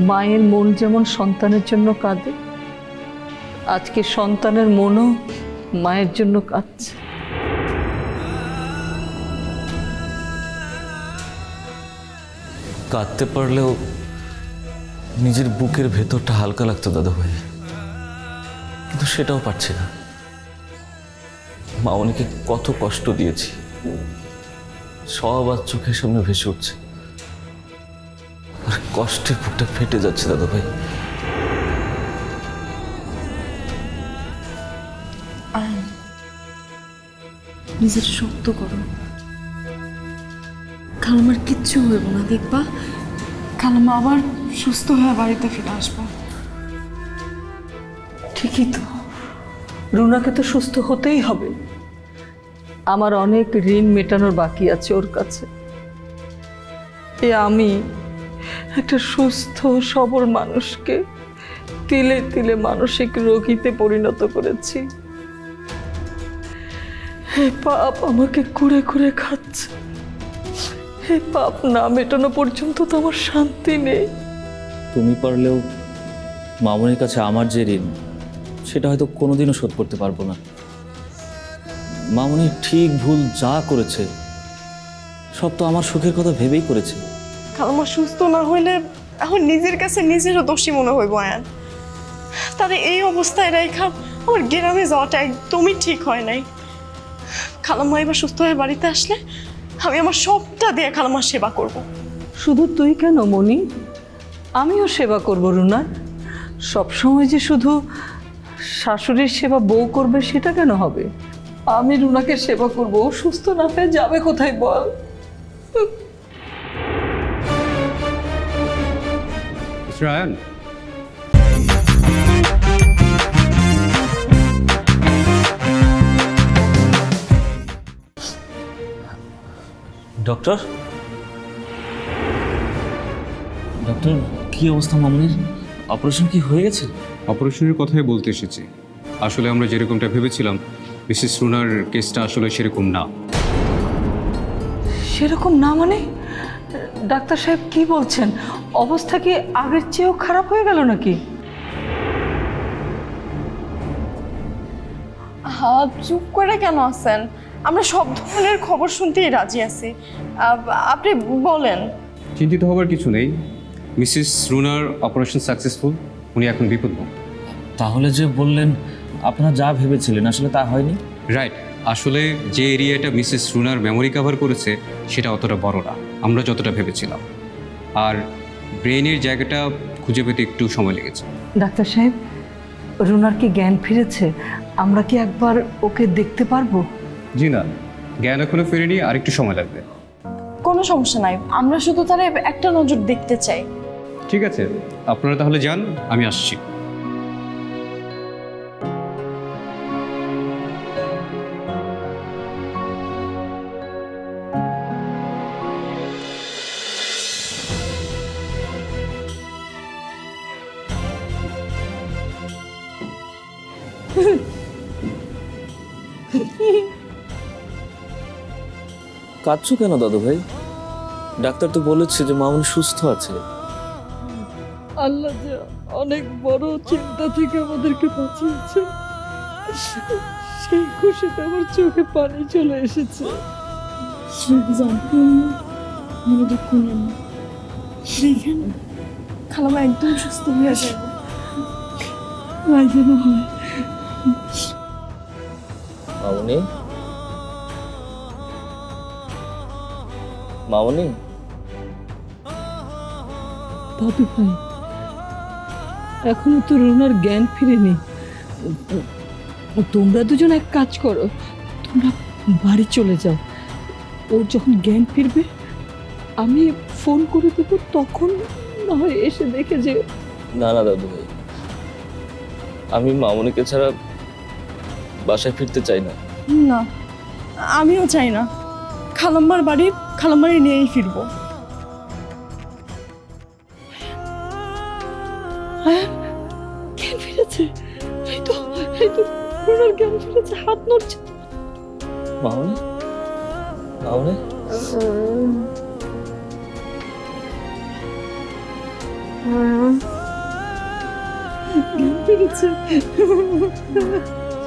মায়ের মন যেমন সন্তানের জন্য কাঁদে, আজকে সন্তানের মনও মায়ের জন্য কাঁদছে। কাঁদতে পারলেও নিজের বুকের ভেতরটা হালকা লাগতো দাদা ভাই। কিন্তু সেটাও পারছি না। মা অনেকে কত কষ্ট দিয়েছি। সব আর চোখের সামনে ভেসে উঠছে। কষ্টে বুকটা ফেটে যাচ্ছে দাদা ভাই। নিজের শক্ত করো। খালামার কিচ্ছু হইব না, দেখবা? খালামা আবার সুস্থ হয়ে বাড়িতে ফিরে আসব। ঠিকই তো। রুনাকে তো সুস্থ হতেই হবে। আমার অনেক ঋণ মেটানোর বাকি আছে ওর কাছে। এ আমি একটা সুস্থ, সবল মানুষকে তিলে তিলে মানসিক রোগীতে পরিণত করেছি। হে পাপ আমাকে কুড়ে কুড়ে খাচ্ছে। হে পাপ না মেটানো পর্যন্ত তো আমার শান্তি নেই। তুমি পারলেও মামনির কাছে আমার যে ঋণ, সেটা হয়তো কোনোদিনও শোধ করতে পারব না। মামনি ঠিক ভুল যা করেছে, সব তো আমার সুখের কথা ভেবেই করেছে। খালামা সুস্থ না হইলে এখন নিজের কাছে নিজেরও দোষী মনে হইব, আয়ান। তাহলে এই অবস্থায় রেখা আমার গ্রামে যাওয়াটা একদমই ঠিক হয় নাই। খালাম্মা এবার সুস্থ হয়ে বাড়িতে আসলে আমি আমার সবটা দিয়ে খালাম্মার সেবা করব। শুধু তুই কেন মনি আমিও সেবা করব, রুনা। সবসময় যে শুধু শাশুড়ির সেবা বউ করবে, সেটা কেন হবে? আমি রুনাকে সেবা করব সুস্থ না হয়ে যাবে কোথায়, বল? রায়ান ডক্টর ডক্টর কি অবস্থা মামনির অপারেশন কি হয়ে গেছে? অপারেশনের কথাই বলতে এসেছি। আসলে আমরা যেরকমটা ভেবেছিলাম মিসেস রুনার কেসটা আসলে সেরকম না। সেরকম না মানে? ডাক্তার সাহেব কি বলছেন? অবস্থা কি আগের চেয়েও খারাপ হয়ে গেল নাকি? হা চুপ করে কেন আছেন? আমরা সব ধরনের খবর শুনতেই রাজি আছি। আপনি বলেন। চিন্তিত হবার কিছু নেই। মিসেস রুনার অপারেশন সাকসেসফুল উনি এখন বিপদমুক্ত। তাহলে যে বললেন আপনারা যা ভেবেছিলেন আসলে তা হয়নি? রাইট। আসলে যে এরিয়াটা মিসেস রুনার মেমোরি কাভার করেছে সেটা অতটা বড় না। আমরা যতটা ভেবেছিলাম। আর ব্রেনের জায়গাটা খুঁজে পেতে একটু সময় লেগেছে। ডাক্তার সাহেব রুনার কি জ্ঞান ফিরেছে? আমরা কি একবার ওকে দেখতে পারব? জি না জ্ঞান এখনও ফেরেনি আর একটু সময় লাগবে। কোনো সমস্যা নাই আমরা শুধু তারা একটা নজর দেখতে চাই। ঠিক আছে আপনারা তাহলে যান আমি আসছি। কাঁদছো কেন দাদু ভাই ডাক্তার তো বলেছে যে মামুন সুস্থ আছে। আল্লাহ যে অনেক বড় চিন্তা থেকে আমাদেরকে বাঁচিয়েছে। সেই খুশিতে আমার চোখে পানি চলে এসেছে। দেখেন খালামা একদম সুস্থ হয়ে যাবে। হয়। মামনি? মামনি? দাদু ভাই এখনও তো রুনার জ্ঞান ফিরেনি। তোমরা দুজন এক কাজ করো তোমরা বাড়ি চলে যাও। ওর যখন জ্ঞান ফিরবে আমি ফোন করে দেবো তখন না হয় এসে দেখে যে না না দাদু ভাই আমি মামনিকে ছাড়া বাসায় ফিরতে চাই না। না আমিও চাই না। খালাম্মার বাড়ি খালাম্মারই নিয়েই ফিরবো। হ্যাঁ? জ্ঞান ফিরেছে। এই তো এই তো রুনার জ্ঞান ফিরেছে হাত নড়ছে।